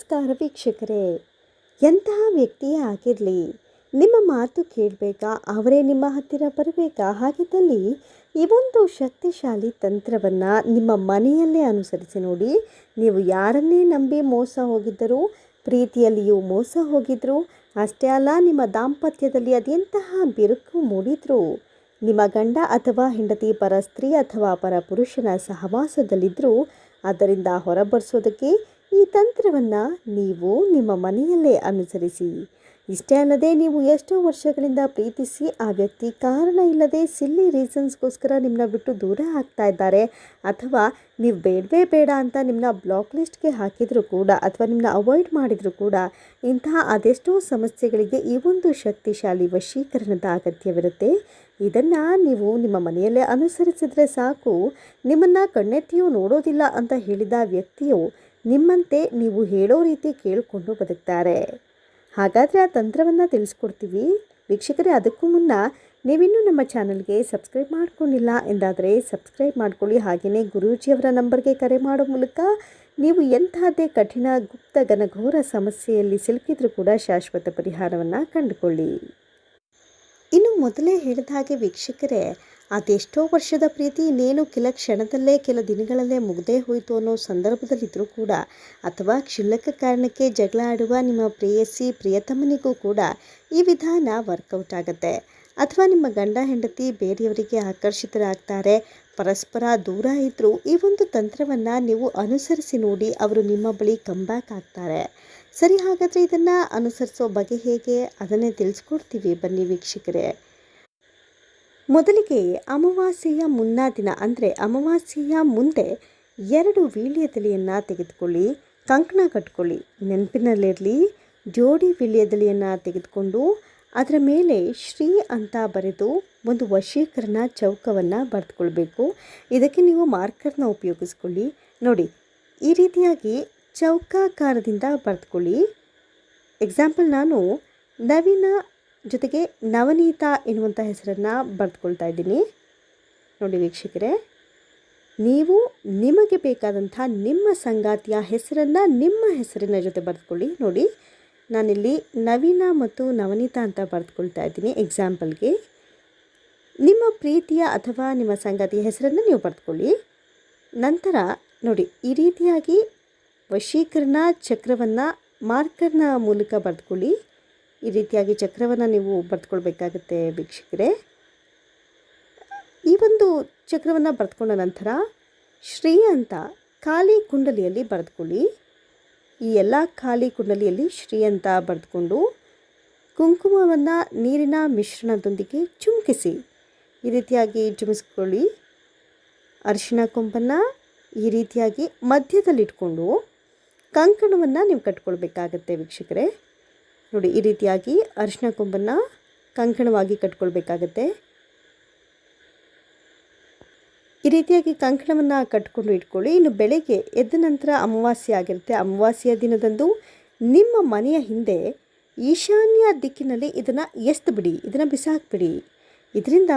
ನಮಸ್ಕಾರ ವೀಕ್ಷಕರೇ. ಎಂತಹ ವ್ಯಕ್ತಿಯೇ ಆಗಿರಲಿ, ನಿಮ್ಮ ಮಾತು ಕೇಳಬೇಕಾ, ಅವರೇ ನಿಮ್ಮ ಹತ್ತಿರ ಬರಬೇಕಾ? ಹಾಗಿದ್ದಲ್ಲಿ ಈ ಒಂದು ಶಕ್ತಿಶಾಲಿ ತಂತ್ರವನ್ನು ನಿಮ್ಮ ಮನೆಯಲ್ಲೇ ಅನುಸರಿಸಿ ನೋಡಿ. ನೀವು ಯಾರನ್ನೇ ನಂಬಿ ಮೋಸ ಹೋಗಿದ್ದರೂ, ಪ್ರೀತಿಯಲ್ಲಿಯೂ ಮೋಸ ಹೋಗಿದ್ರು, ಅಷ್ಟೇ ಅಲ್ಲ, ನಿಮ್ಮ ದಾಂಪತ್ಯದಲ್ಲಿ ಅದೆಂತಹ ಬಿರುಕು ಮೂಡಿದ್ರು, ನಿಮ್ಮ ಗಂಡ ಅಥವಾ ಹೆಂಡತಿ ಪರ ಸ್ತ್ರೀ ಅಥವಾ ಪರ ಪುರುಷನ ಸಹವಾಸದಲ್ಲಿದ್ದರೂ ಅದರಿಂದ ಹೊರಬರಿಸೋದಕ್ಕೆ ಈ ತಂತ್ರವನ್ನು ನೀವು ನಿಮ್ಮ ಮನೆಯಲ್ಲೇ ಅನುಸರಿಸಿ. ಇಷ್ಟೇ ಅಲ್ಲದೆ ನೀವು ಎಷ್ಟೋ ವರ್ಷಗಳಿಂದ ಪ್ರೀತಿಸಿ ಆ ವ್ಯಕ್ತಿ ಕಾರಣ ಇಲ್ಲದೆ ಸಿಲ್ಲಿ ರೀಸನ್ಸ್ಗೋಸ್ಕರ ನಿಮ್ಮನ್ನ ಬಿಟ್ಟು ದೂರ ಆಗ್ತಾ ಇದ್ದಾರೆ. ಅಥವಾ ನೀವು ಬೇಡವೇ ಬೇಡ ಅಂತ ನಿಮ್ಮನ್ನ ಬ್ಲಾಕ್ ಲಿಸ್ಟ್ಗೆ ಹಾಕಿದರೂ ಕೂಡ ಅಥವಾ ನಿಮ್ಮನ್ನ ಅವಾಯ್ಡ್ ಮಾಡಿದರೂ ಕೂಡ ಇಂತಹ ಅದೆಷ್ಟೋ ಸಮಸ್ಯೆಗಳಿಗೆ ಈ ಒಂದು ಶಕ್ತಿಶಾಲಿ ವಶೀಕರಣದ ಅಗತ್ಯವಿರುತ್ತೆ. ಇದನ್ನು ನೀವು ನಿಮ್ಮ ಮನೆಯಲ್ಲೇ ಅನುಸರಿಸಿದರೆ ಸಾಕು. ನಿಮ್ಮನ್ನು ಕಣ್ಣೆತ್ತಿಯೂ ನೋಡೋದಿಲ್ಲ ಅಂತ ಹೇಳಿದ ವ್ಯಕ್ತಿಯು ನಿಮ್ಮಂತೆ ನೀವು ಹೇಳೋ ರೀತಿ ಕೇಳಿಕೊಂಡು ಬದುಕ್ತಾರೆ. ಹಾಗಾದರೆ ಆ ತಂತ್ರವನ್ನು ತಿಳಿಸ್ಕೊಡ್ತೀವಿ. ವೀಕ್ಷಕರೇ, ಅದಕ್ಕೂ ಮುನ್ನ ನೀವಿನ್ನೂ ನಮ್ಮ ಚಾನಲ್ಗೆ ಸಬ್ಸ್ಕ್ರೈಬ್ ಮಾಡ್ಕೊಂಡಿಲ್ಲ ಎಂದಾದರೆ ಸಬ್ಸ್ಕ್ರೈಬ್ ಮಾಡ್ಕೊಳ್ಳಿ. ಹಾಗೆಯೇ ಗುರೂಜಿಯವರ ನಂಬರ್ಗೆ ಕರೆ ಮಾಡೋ ಮೂಲಕ ನೀವು ಎಂತಹದ್ದೇ ಕಠಿಣ, ಗುಪ್ತ, ಘನಘೋರ ಸಮಸ್ಯೆಯಲ್ಲಿ ಸಿಲುಕಿದ್ರೂ ಕೂಡ ಶಾಶ್ವತ ಪರಿಹಾರವನ್ನು ಕಂಡುಕೊಳ್ಳಿ. ಇನ್ನು ಮೊದಲೇ ಹೇಳಿದ ಹಾಗೆ ವೀಕ್ಷಕರೇ ಅದೆಷ್ಟೋ ವರ್ಷದ ಪ್ರೀತಿ ಇನ್ನೇನು ಕೆಲ ಕ್ಷಣದಲ್ಲೇ, ಕೆಲ ದಿನಗಳಲ್ಲೇ ಮುಗ್ದೇ ಹೋಯಿತು ಅನ್ನೋ ಸಂದರ್ಭದಲ್ಲಿದ್ದರೂ ಕೂಡ, ಅಥವಾ ಕ್ಷುಲ್ಲಕ ಕಾರಣಕ್ಕೆ ಜಗಳ ಆಡುವ ನಿಮ್ಮ ಪ್ರೇಯಸಿ ಪ್ರಿಯತಮನಿಗೂ ಕೂಡ ಈ ವಿಧಾನ ವರ್ಕೌಟ್ ಆಗುತ್ತೆ. ಅಥವಾ ನಿಮ್ಮ ಗಂಡ, ಹೆಂಡತಿ ಬೇರೆಯವರಿಗೆ ಆಕರ್ಷಿತರಾಗ್ತಾರೆ, ಪರಸ್ಪರ ದೂರ ಇದ್ದರೂ ಈ ಒಂದು ತಂತ್ರವನ್ನು ನೀವು ಅನುಸರಿಸಿ ನೋಡಿ ಅವರು ನಿಮ್ಮ ಬಳಿ ಕಂಬ್ಯಾಕ್ ಆಗ್ತಾರೆ. ಸರಿ, ಹಾಗಾದರೆ ಇದನ್ನು ಅನುಸರಿಸೋ ಬಗೆ ಹೇಗೆ? ಅದನ್ನೇ ತಿಳಿಸ್ಕೊಡ್ತೀವಿ ಬನ್ನಿ ವೀಕ್ಷಕರೇ. ಮೊದಲಿಗೆ ಅಮಾವಾಸ್ಯೆಯ ಮುನ್ನಾ ದಿನ ಅಂದರೆ ಅಮಾವಾಸ್ಯೆಯ ಮುಂದೆ ಎರಡು ವೀಳ್ಯದೆಲೆಯನ್ನು ತೆಗೆದುಕೊಳ್ಳಿ, ಕಂಕಣ ಕಟ್ಕೊಳ್ಳಿ. ನೆನಪಿನಲ್ಲಿರಲಿ, ಜೋಡಿ ವೀಳ್ಯದೆಲೆಯನ್ನು ತೆಗೆದುಕೊಂಡು ಅದರ ಮೇಲೆ ಶ್ರೀ ಅಂತ ಬರೆದು ಒಂದು ವಶೀಕರಣ ಚೌಕವನ್ನು ಬರೆದುಕೊಳ್ಬೇಕು. ಇದಕ್ಕೆ ನೀವು ಮಾರ್ಕರ್ನ ಉಪಯೋಗಿಸ್ಕೊಳ್ಳಿ. ನೋಡಿ, ಈ ರೀತಿಯಾಗಿ ಚೌಕಾಕಾರದಿಂದ ಬರೆದುಕೊಳ್ಳಿ. ಎಕ್ಸಾಂಪಲ್ ನಾನು ನವೀನ ಜೊತೆಗೆ ನವನೀತ ಎನ್ನುವಂಥ ಹೆಸರನ್ನು ಬರೆದುಕೊಳ್ತಾ ಇದ್ದೀನಿ. ನೋಡಿ ವೀಕ್ಷಕರೇ, ನೀವು ನಿಮಗೆ ಬೇಕಾದಂಥ ನಿಮ್ಮ ಸಂಗಾತಿಯ ಹೆಸರನ್ನು ನಿಮ್ಮ ಹೆಸರಿನ ಜೊತೆ ಬರೆದುಕೊಳ್ಳಿ. ನೋಡಿ, ನಾನಿಲ್ಲಿ ನವೀನ ಮತ್ತು ನವನೀತ ಅಂತ ಬರೆದುಕೊಳ್ತಾ ಇದ್ದೀನಿ ಎಕ್ಸಾಂಪಲ್ಗೆ ನಿಮ್ಮ ಪ್ರೀತಿಯ ಅಥವಾ ನಿಮ್ಮ ಸಂಗಾತಿಯ ಹೆಸರನ್ನು ನೀವು ಬರೆದುಕೊಳ್ಳಿ. ನಂತರ ನೋಡಿ, ಈ ರೀತಿಯಾಗಿ ವಶೀಕರಣ ಚಕ್ರವನ್ನು ಮಾರ್ಕರ್ನ ಮೂಲಕ ಬರೆದುಕೊಳ್ಳಿ. ಈ ರೀತಿಯಾಗಿ ಚಕ್ರವನ್ನು ನೀವು ಬರೆದುಕೊಳ್ಬೇಕಾಗತ್ತೆ ವೀಕ್ಷಕರೇ. ಈ ಒಂದು ಚಕ್ರವನ್ನು ಬರೆದುಕೊಂಡ ನಂತರ ಶ್ರೀ ಅಂತ ಖಾಲಿ ಕುಂಡಲಿಯಲ್ಲಿ ಬರೆದುಕೊಳ್ಳಿ. ಈ ಎಲ್ಲ ಖಾಲಿ ಕುಂಡಲಿಯಲ್ಲಿ ಶ್ರೀ ಅಂತ ಬರೆದುಕೊಂಡು ಕುಂಕುಮವನ್ನು ನೀರಿನ ಮಿಶ್ರಣದೊಂದಿಗೆ ಚುಮುಕಿಸಿ ಈ ರೀತಿಯಾಗಿ ಚುಮಿಸ್ಕೊಳ್ಳಿ. ಅರಿಶಿನ ಕೊಂಬನ್ನು ಈ ರೀತಿಯಾಗಿ ಮಧ್ಯದಲ್ಲಿಟ್ಕೊಂಡು ಕಂಕಣವನ್ನು ನೀವು ಕಟ್ಕೊಳ್ಬೇಕಾಗತ್ತೆ ವೀಕ್ಷಕರೇ. ನೋಡಿ, ಈ ರೀತಿಯಾಗಿ ಅರಿಶಿನ ಕೊಂಬನ್ನು ಕಂಕಣವಾಗಿ ಕಟ್ಕೊಳ್ಬೇಕಾಗತ್ತೆ. ಈ ರೀತಿಯಾಗಿ ಕಂಕಣವನ್ನು ಕಟ್ಕೊಂಡು ಇಟ್ಕೊಳ್ಳಿ. ಇನ್ನು ಬೆಳಗ್ಗೆ ಎದ್ದ ನಂತರ ಅಮಾವಾಸ್ಯೆ ಆಗಿರುತ್ತೆ. ಅಮಾವಾಸ್ಯೆಯ ದಿನದಂದು ನಿಮ್ಮ ಮನೆಯ ಹಿಂದೆ ಈಶಾನ್ಯ ದಿಕ್ಕಿನಲ್ಲಿ ಇದನ್ನು ಎಸ್ದು ಬಿಡಿ ಇದನ್ನು ಬಿಸಾಕ್ಬಿಡಿ. ಇದರಿಂದ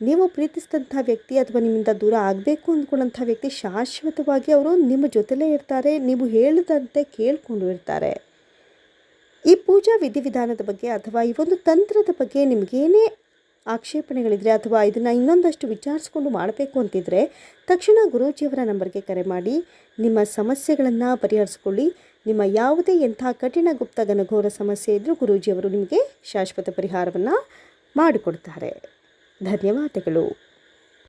ನೀವು ಪ್ರೀತಿಸಿದಂಥ ವ್ಯಕ್ತಿ ಅಥವಾ ನಿಮ್ಮಿಂದ ದೂರ ಆಗಬೇಕು ಅಂದ್ಕೊಂಡಂಥ ವ್ಯಕ್ತಿ ಶಾಶ್ವತವಾಗಿ ಅವರು ನಿಮ್ಮ ಜೊತೆಲೇ ಇರ್ತಾರೆ. ನೀವು ಹೇಳಿದಂತೆ ಕೇಳಿಕೊಂಡು ಇರ್ತಾರೆ. ಈ ಪೂಜಾ ವಿಧಿವಿಧಾನದ ಬಗ್ಗೆ ಅಥವಾ ಈ ಒಂದು ತಂತ್ರದ ಬಗ್ಗೆ ನಿಮಗೇನೇ ಆಕ್ಷೇಪಣೆಗಳಿದ್ರೆ ಅಥವಾ ಇದನ್ನು ಇನ್ನೊಂದಷ್ಟು ವಿಚಾರಿಸ್ಕೊಂಡು ಮಾಡಬೇಕು ಅಂತಿದ್ರೆ ತಕ್ಷಣ ಗುರೂಜಿಯವರ ನಂಬರ್ಗೆ ಕರೆ ಮಾಡಿ, ನಿಮ್ಮ ಸಮಸ್ಯೆಗಳನ್ನು ಪರಿಹರಿಸ್ಕೊಳ್ಳಿ. ನಿಮ್ಮ ಯಾವುದೇ ಎಂಥ ಕಠಿಣ ಗುಪ್ತ ಘನಘೋರ ಸಮಸ್ಯೆ ಇದ್ದರೂ ಗುರೂಜಿಯವರು ನಿಮಗೆ ಶಾಶ್ವತ ಪರಿಹಾರವನ್ನು ಮಾಡಿಕೊಡ್ತಾರೆ. ಧನ್ಯವಾದಗಳು.